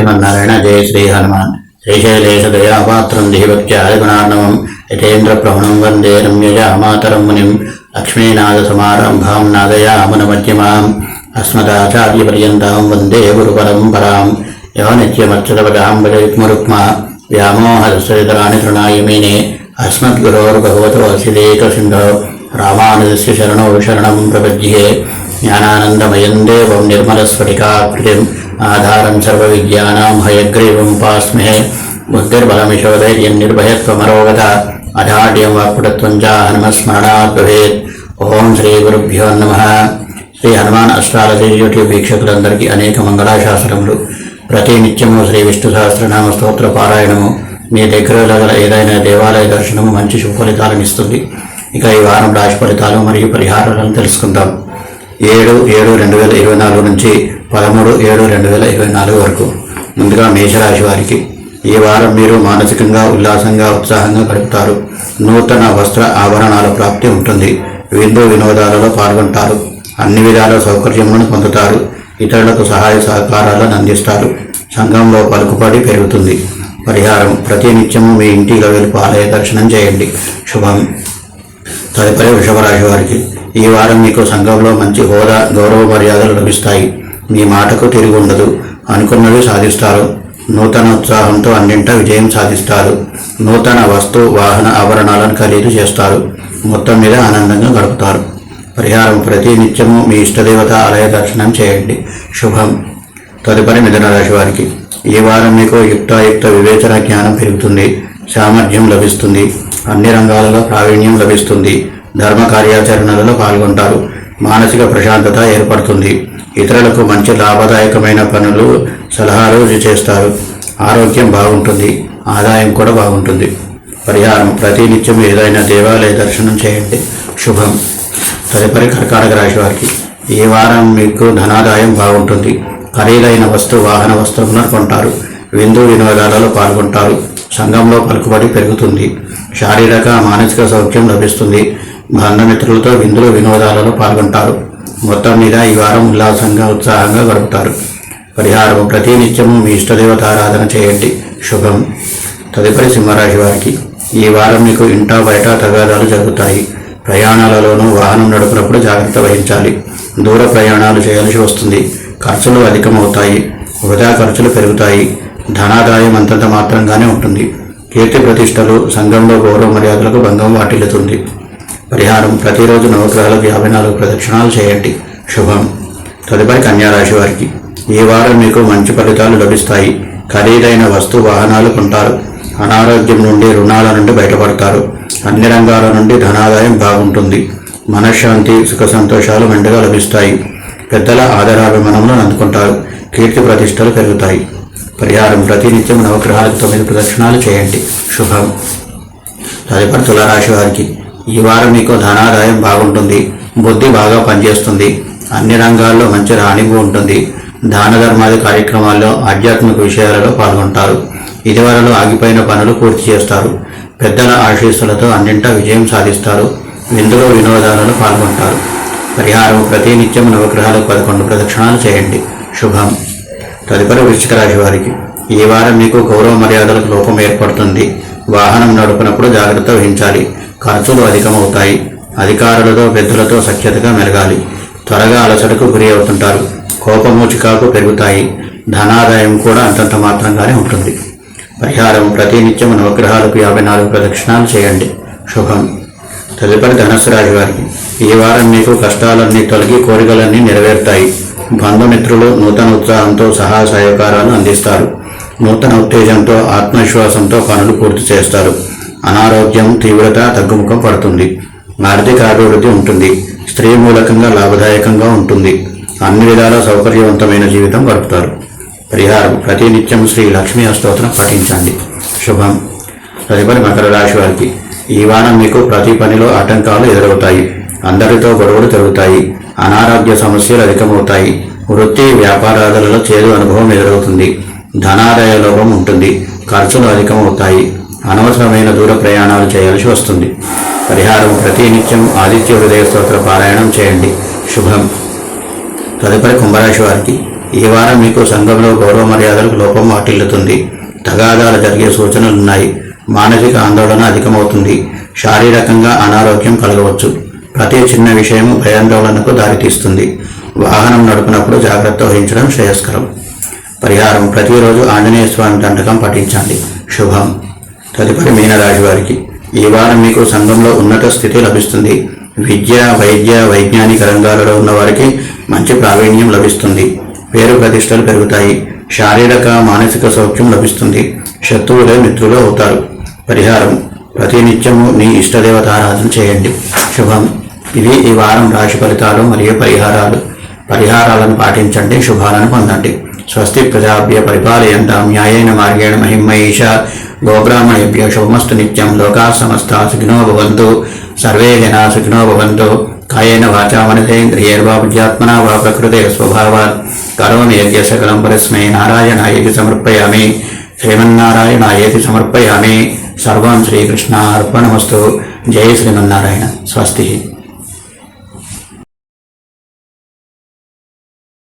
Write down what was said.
ശ്രീമന്നാരായണ ജയ ശ്രീ ഹനുമാൻ ശ്രീശൈലേശദയാപാത്രം ധിപത്യാദിഗുണാർണവം യഥേന്ദ്രപ്രവണം വന്ദേ രമ്യജാമാതരം മുനിം ലക്ഷ്മീനാഥസമാരംഭാം നാദയാമുനമധ്യമാം അസ്മദാചാര്യപര്യന്താം വന്ദേ ഗുരുപരംപരാം യോ നിത്യമച്യുതപദാംബുരുക്മ വ്യാമോഹദസ്വരിതരാണി തൃണായമേനെ അസ്മദ്ഗുരോർഭഗവതോസിലേകസിന്ധോ രാമാനുജസ്യ ശരണോ ശരണം പ്രപദ്ധ്യേ ജ്ഞാനാനന്ദമയം ദേവം നിർമ്മലസ്ഫടികാകൃതിം ఆధారం సర్వవిద్యానాం హయగ్రీవం పాస్మహే బుద్ధిర్బలమిశోధైర్యం నిర్భయత్వమరోగత అధాఢ్యం వాక్పుటత్వం చ హనుమస్మరణాత్ భవేత్ ఓం శ్రీ గురుభ్యో నమ శ్రీ హనుమాన్ అష్టాలజీ యూట్యూబ్ వీక్షకులందరికీ అనేక మంగళాశాస్త్రములు ప్రతి నిత్యము శ్రీ విష్ణు సహస్రనామ స్తోత్ర పారాయణము మీ దగ్గరలో గల ఏదైనా దేవాలయ దర్శనము మంచి శుభఫలితాలను ఇస్తుంది. ఇక ఈ వారం రాశి ఫలితాలు మరియు పరిహారాలను తెలుసుకుందాం. ఏడు ఏడు రెండు వేల ఇరవై నాలుగు నుంచి పదమూడు ఏడు రెండు వేల ఇరవై నాలుగు వరకు. ముందుగా మేషరాశి వారికి ఈ వారం మీరు మానసికంగా ఉల్లాసంగా ఉత్సాహంగా గడుపుతారు. నూతన వస్త్ర ఆభరణాల ప్రాప్తి ఉంటుంది. విందు వినోదాలలో పాల్గొంటారు. అన్ని విధాల సౌకర్యములను పొందుతారు. ఇతరులకు సహాయ సహకారాలను అందిస్తారు. సంఘంలో పలుకుబడి పెరుగుతుంది. పరిహారం ప్రతి నిత్యము మీ ఇంటి వెలుపు ఆలయ దర్శనం చేయండి. శుభం. తదుపరి వృషభ రాశి వారికి ఈ వారం మీకు సంఘంలో మంచి హోదా గౌరవ మర్యాదలు లభిస్తాయి. మీ మాటకు తిరిగి ఉండదు అనుకున్నవి సాధిస్తారు. నూతన ఉత్సాహంతో అన్నింటా విజయం సాధిస్తారు. నూతన వస్తు వాహన ఆభరణాలను ఖరీదు చేస్తారు. మొత్తం మీద ఆనందంగా గడుపుతారు. పరిహారం ప్రతి నిత్యము మీ ఇష్టదేవత ఆలయ దర్శనం చేయండి. శుభం. తదుపరి మిథున రాశి వారికి. ఈ వారం మీకు యుక్తాయుక్త వివేచన జ్ఞానం పెరుగుతుంది. సామర్థ్యం లభిస్తుంది. అన్ని రంగాలలో ప్రావీణ్యం లభిస్తుంది. ధర్మ కార్యాచరణలలో పాల్గొంటారు. మానసిక ప్రశాంతత ఏర్పడుతుంది. ఇతరులకు మంచి లాభదాయకమైన పనులు సలహాలు చేస్తారు. ఆరోగ్యం బాగుంటుంది. ఆదాయం కూడా బాగుంటుంది. పరిహారం ప్రతినిత్యం ఏదైనా దేవాలయ దర్శనం చేయండి. శుభం. తదుపరి కర్కాటక రాశి వారికి. ఈ వారం మీకు ధనాదాయం బాగుంటుంది. ఖరీదైన వస్తు వాహన వస్తువులను కొంటారు విందు వినోదాలలో పాల్గొంటారు. సంఘంలో పలుకుబడి పెరుగుతుంది. శారీరక మానసిక సౌఖ్యం లభిస్తుంది. బంధమిత్రులతో విందులు వినోదాలలో పాల్గొంటారు. మొత్తం మీద ఈ వారం ఉల్లాసంగా ఉత్సాహంగా గడుపుతారు. పరిహారం ప్రతి నిత్యము మీ ఇష్టదేవత ఆరాధన చేయండి. శుభం. తదుపరి సింహరాశి వారికి ఈ వారం మీకు ఇంటా బయట తగాదాలు జరుగుతాయి. ప్రయాణాలలోనూ వాహనం నడుపునప్పుడు జాగ్రత్త వహించాలి. దూర ప్రయాణాలు చేయాల్సి వస్తుంది. ఖర్చులు అధికమవుతాయి. వృధా ఖర్చులు పెరుగుతాయి. ధనాదాయం అంతంత మాత్రంగానే ఉంటుంది. కీర్తి ప్రతిష్టలు సంఘంలో గౌరవ మర్యాదలకు భంగం వాటిల్లుతుంది. పరిహారం ప్రతిరోజు నవగ్రహాలకు యాభై నాలుగు ప్రదక్షిణాలు చేయండి. శుభం. తదుపరి కన్యారాశి వారికి ఈ వారం మీకు మంచి ఫలితాలు లభిస్తాయి. ఖరీదైన వస్తు వాహనాలు కొంటారు. అనారోగ్యం నుండి రుణాల నుండి బయటపడతారు. అన్ని రంగాల నుండి ధనాదాయం బాగుంటుంది. మనశ్శాంతి సుఖ సంతోషాలు మెండుగా లభిస్తాయి. పెద్దల ఆదరాభిమానములను అందుకుంటారు. కీర్తి ప్రతిష్టలు పెరుగుతాయి. పరిహారం ప్రతినిత్యం నవగ్రహాలకు తొమ్మిది ప్రదక్షిణాలు చేయండి. శుభం. తదుపరి తులారాశి వారికి ఈ వారం మీకు ధనాదాయం బాగుంటుంది బుద్ధి బాగా పనిచేస్తుంది అన్ని రంగాల్లో మంచి రాణింపు ఉంటుంది. దాన ధర్మాది కార్యక్రమాల్లో ఆధ్యాత్మిక విషయాలలో పాల్గొంటారు. ఇదివరలో ఆగిపోయిన పనులు పూర్తి చేస్తారు. పెద్దల ఆశీస్సులతో అన్నింటా విజయం సాధిస్తారు. విందులో వినోదాలలో పాల్గొంటారు. పరిహారం ప్రతి నిత్యం నవగ్రహాలకు పదకొండు ప్రదక్షిణాలు చేయండి. శుభం. తదుపరి వృశ్చిక రాశి వారికి ఈ వారం మీకు గౌరవ మర్యాదలకు లోపం ఏర్పడుతుంది. వాహనం నడుపునప్పుడు జాగ్రత్త వహించాలి. ఖర్చులు అధికమవుతాయి. అధికారులతో పెద్దలతో సఖ్యతగా మెరగాలి త్వరగా అలసటకు గురి అవుతుంటారు. కోపము చికాకు పెరుగుతాయి. ధనాదాయం కూడా అంతంత మాత్రంగానే ఉంటుంది. పరిహారం ప్రతినిత్యం నవగ్రహాలకు యాభై నాలుగు ప్రదక్షిణాలు చేయండి. శుభం. తదుపరి ధనస్సు రాశి వారికి ఈ వారం మీకు కష్టాలన్నీ తొలగి కోరికలన్నీ నెరవేరుతాయి. బంధుమిత్రులు నూతన ఉత్సాహంతో సహాయ సహకారాలు అందిస్తారు. నూతన ఉత్తేజంతో ఆత్మవిశ్వాసంతో పనులు పూర్తి చేస్తారు. అనారోగ్యం తీవ్రత తగ్గుముఖం పడుతుంది. ఆర్థిక అభివృద్ధి ఉంటుంది. స్త్రీ మూలకంగా లాభదాయకంగా ఉంటుంది. అన్ని విధాల సౌకర్యవంతమైన జీవితం గడుపుతారు. పరిహారం. ప్రతినిత్యం శ్రీ లక్ష్మీ అష్టోత్తరం పఠించండి. శుభం. తదుపరి మకర రాశి వారికి. ఈ వారం మీకు ప్రతి పనిలో ఆటంకాలు ఎదురవుతాయి. అందరితో గొడవలు జరుగుతాయి అనారోగ్య సమస్యలు అధికమవుతాయి. వృత్తి వ్యాపారాదులలో చేదు అనుభవం ఎదురవుతుంది. ధనాదాయ లోపం ఉంటుంది. ఖర్చులు అధికమవుతాయి. అనవసరమైన దూర ప్రయాణాలు చేయాల్సి వస్తుంది. పరిహారం ప్రతి నిత్యం ఆదిత్య హృదయ స్తోత్ర పారాయణం చేయండి. శుభం. తదుపరి కుంభరాశి వారికి ఈ వారం మీకు సంఘంలో గౌరవ మర్యాదలకు లోపం వాటిల్లుతుంది తగాదాలు జరిగే సూచనలున్నాయి మానసిక ఆందోళన అధికమవుతుంది. శారీరకంగా అనారోగ్యం కలగవచ్చు. ప్రతి చిన్న విషయము భయాందోళనకు దారితీస్తుంది. వాహనం నడుపునప్పుడు జాగ్రత్త వహించడం శ్రేయస్కరం. పరిహారం ప్రతిరోజు ఆంజనేయ స్వామి దండకం పఠించండి. శుభం. తదుపరి మీనరాశి వారికి ఈ వారం మీకు సంఘంలో ఉన్నత స్థితి లభిస్తుంది. విద్య వైద్య వైజ్ఞానిక రంగాలలో ఉన్న వారికి మంచి ప్రావీణ్యం లభిస్తుంది. పేరు ప్రతిష్టలు పెరుగుతాయి. శారీరక మానసిక సౌఖ్యం లభిస్తుంది. శత్రువులే మిత్రులు అవుతారు. పరిహారం. ప్రతినిత్యము నీ ఇష్టదేవత ఆరాధన చేయండి. శుభం. ఇవి ఈ వారం రాశి ఫలితాలు మరియు పరిహారాలు. పరిహారాలను పాటించండి. శుభాలను పొందండి. స్వస్తి ప్రజాభ్య పరిపాలయంతాం. న్యాయేన మార్గేణ మహిమహీష గోబ్రాహ్మణేభ్య శుభమస్తు నిత్యం. లోకా సమస్త సుఖినో భవంతు. సర్వే జనా సుఖినో భవంతు. కాయేన వాచా మనసేంద్రియైర్వా బుద్ధ్యాత్మనా వా ప్రకృతే స్వభావాత్. కరోమి యజ్ఞ సకలం పరస్మై నారాయణాయేతి సమర్పయామి. శ్రీమన్నారాయణాయేతి సమర్పయామి. సర్వం శ్రీకృష్ణ అర్పణమస్తు జయ శ్రీమన్నారాయణ. స్వస్తి.